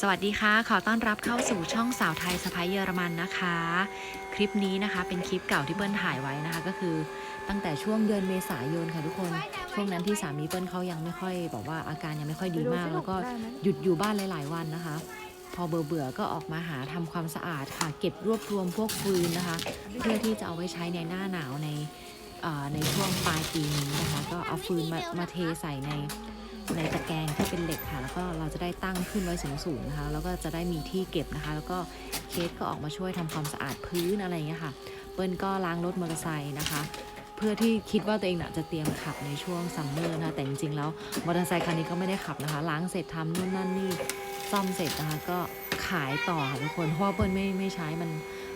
สวัสดีค่ะ ขอต้อนรับเข้าสู่ช่องสาวไทยสไปเยอรมันนะคะ คลิปนี้นะคะเป็นคลิปเก่าที่เปิ้ลถ่ายไว้นะคะ ก็คือตั้งแต่ช่วงเดือนเมษายนค่ะทุกคน ช่วงนั้นที่สามีเปิ้ลเขายังไม่ค่อยบอกว่าอาการยังไม่ค่อยดีมาก แล้วก็หยุดอยู่บ้านหลาย ๆ วันนะคะ พอเบื่อเบื่อๆก็ออกมาหาทำความสะอาดค่ะ เก็บรวบรวมพวกฟืนนะคะ เพื่อที่จะเอาไว้ใช้ในหน้าหนาวในเอ่อในช่วงปลายปีนี้นะคะ ก็เอาฟืนมามาเทใส่ใน ในตะแกรงที่เป็นเหล็กค่ะ แล้วก็เราจะได้ตั้งขึ้นไว้สูงๆนะคะ แล้วก็จะได้มีที่เก็บนะคะ แล้วก็เคสก็ออกมาช่วยทำความสะอาดพื้นอะไรอย่างเงี้ยค่ะ เปิ้ลก็ล้างรถมอเตอร์ไซค์นะคะ เพื่อที่คิดว่าตัวเองน่ะจะเตรียมขับในช่วงซัมเมอร์นะะแต่จริงๆแล้วมอเตอร์ไซค์คันนี้ก็ไม่ได้ขับนะคะ ล้างเสร็จทำนู่นนั่นนี่ซ่อมเสร็จนะคะก็ขายต่อค่ะทุกคน เพราะว่าเปิ้ลไม่ไม่ใช้มัน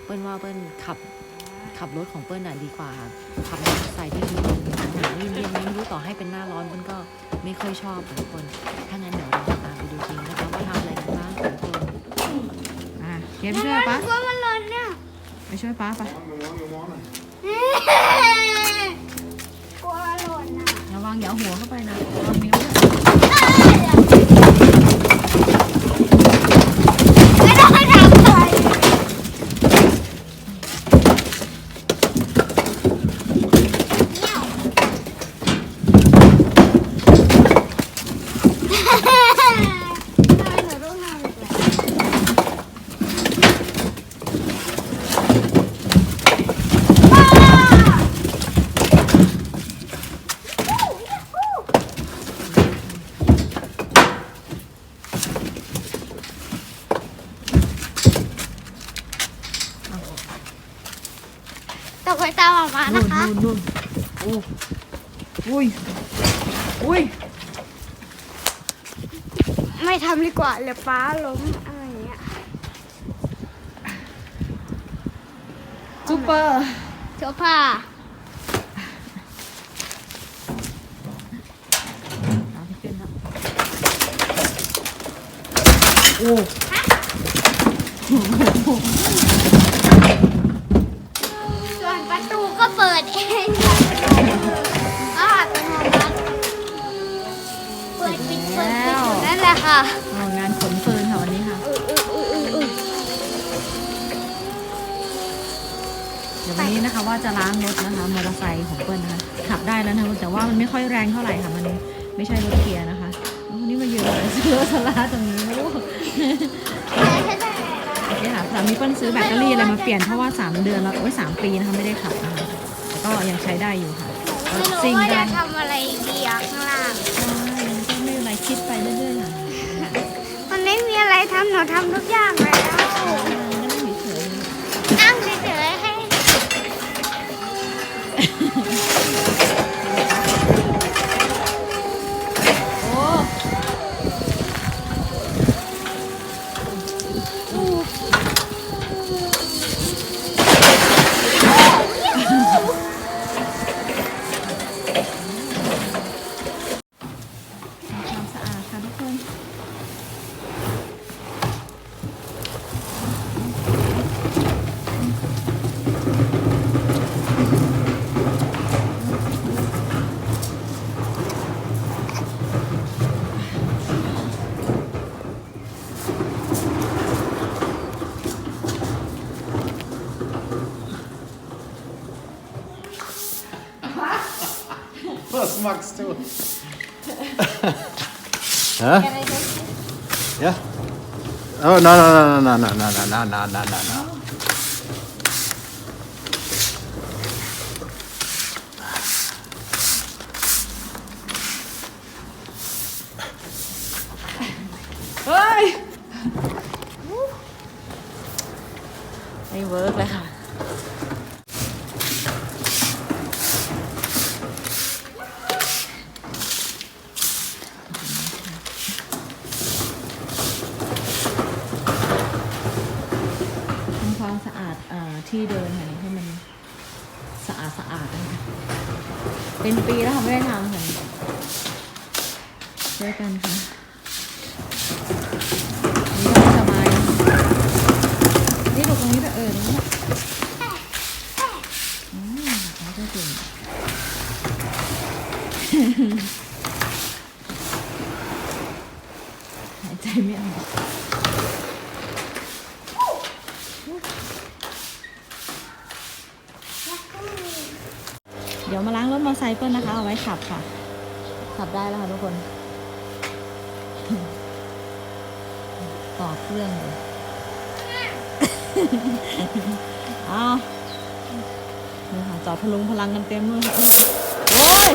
เปิ้ลว่าเปิ้ลขับ ขับรถของเปิ้ลน่ะดีกว่าค่ะขับมอเตอร์ไซค์ที่มีลมหนาวๆเย็นๆไม่รู้ต่อให้เป็นหน้าร้อนเปิ้ลก็ไม่ค่อยชอบค่ะทุกคน ถ้างั้นเดี๋ยวเราจะตามไปดูจริงนะคะว่าทำอะไรกันบ้างค่ะทุกคนอะเกมช่วยป้ากลัวมันหล่นเนี่ยไปช่วยป้าไปกลัวหล่นอะระวังอย่าเอาหัวเข้าไปนะระวังนิ้วด้วย ไม่ต้องไปทำอะไรเนี่ยทำไมหนูต้องทำอีกแล้วตก ไปตามออกมานู่นะนคะ นู่นนู่นโอ้อุ้ยอุ้ยไม่ทำดีกว่าเดี๋ยวฟ้าล้มอะไรอย่างเงี้ยซูเปอร์เสื้อผ้าโอ้ ปิดเองอ่าอัตโนมัติเปิดปิดเปิดปิดอยู่นั่นแหละค่ะเอางานขนฟืนค่ะวันนี้ค่ะ เดี๋ยววันนี้นะคะว่าจะล้างรถนะคะมอเตอร์ไซค์ของเปิ้ลนะคะ ขับได้แล้วนะแต่ว่ามันไม่ค่อยแรงเท่าไหร่ค่ะ มันไม่ใช่รถเกียร์นะคะวันนี้มายืนอะไรซื้อสลาตรงนี้ไม่รู้นี่ค่ะสามีเปิ้ลซื้อแบตเตอรี่อะไรมาเปลี่ยนเพราะว่า 3 เดือนแล้วไว้ย3ปีนะคะไม่ได้ขับนะ ก็ยังใช้ได้อยู่ค่ะก็ไม่รู้ซิ่งว่าได้จะทำอะไรดีอะข้างล่างใช่ก็ไม่เป็นไรคิดไปเรื่อยๆค่ะมันไม่มีอะไรทำหนูทำทุกอย่างแล้วก็นั่งเฉยๆนั่งเฉยๆให้ Was magst du? Yeah. Oh, no, no, no, no, no, no, no, no, no, no, no, no. Ôi! Đây vượt lại hả? ที่เดินค่ะให้มันสะอาดสะอาดนะคะเป็นปีแล้วค่ะไม่ได้ทำค่ะช่วยกันค่ะนี่ก็สบายนี่ดูตรงนี้ด้วยเออตรงนี้อืมเขาจะเก่งหายใจไม่ออก ดี๋ยวมาล้างรถมอเตอร์ไซค์เปิ้ลนะคะ เอาไว้ขับค่ะ ขับได้แล้วค่ะทุกคน ต่อเครื่องเลยเอานี่ค่ะจอดพลุงพลังกันเต็มเลยค่ะโอ้ย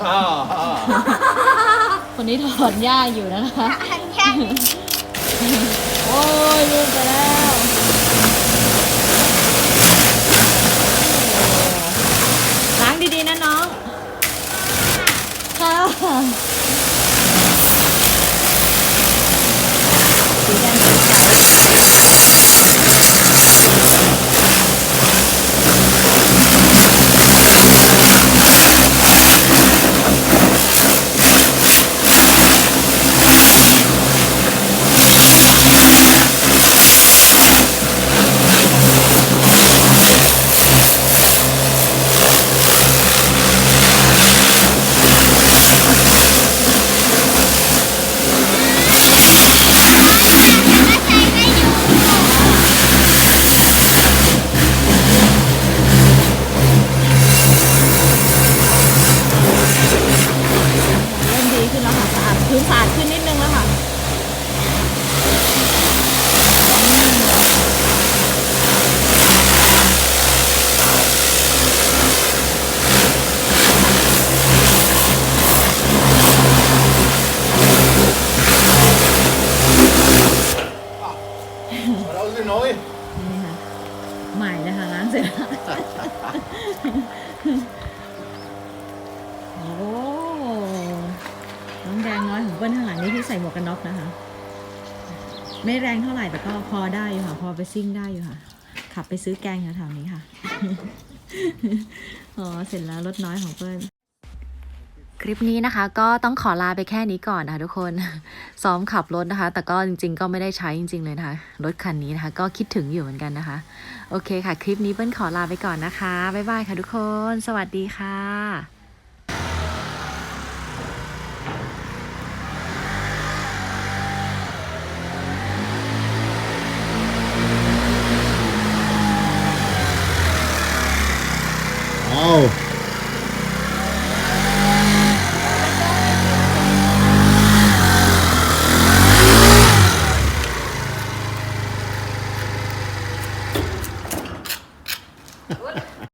Ah, ah. คนนี้ถอนหญ้าอยู่นะคะอันแค่นี้โอ้ยลืมไปแล้วล้างดีๆนะน้อง ค่ะสีแดงสีขาวเริ่มดีขึ้นแล้วค่ะสะอาดพื้นสะอาดขึ้นนิดนึงแล้วค่ะ What was the noise? นี่ค่ะ ใหม่นะคะล้างเสร็จแล้ว โอ้น้องแดงน้อยของเปิ้ลข้างหลังนี่ที่ ใส่หมวกกันน็อกนะคะ ไม่แรงเท่าไหร่แต่ก็พอได้อยู่ค่ะ พอไปซิ่งได้อยู่ค่ะ ขับไปซื้อแกงแถวๆนี้ค่ะ อ๋อ เสร็จแล้วรถน้อยของเปิ้ลคลิปนี้นะคะก็ต้องขอลาไปแค่นี้ก่อนนะคะทุกคนซ้อมขับรถนะคะ แต่ก็จริง ๆ ก็ไม่ได้ใช้จริง ๆ เลยนะคะรถคันนี้นะคะ ก็คิดถึงอยู่เหมือนกันนะคะ โอเคค่ะ คลิปนี้เปิ้ลขอลาไปก่อนนะคะบ๊ายบายค่ะทุกคน สวัสดีค่ะ Wow.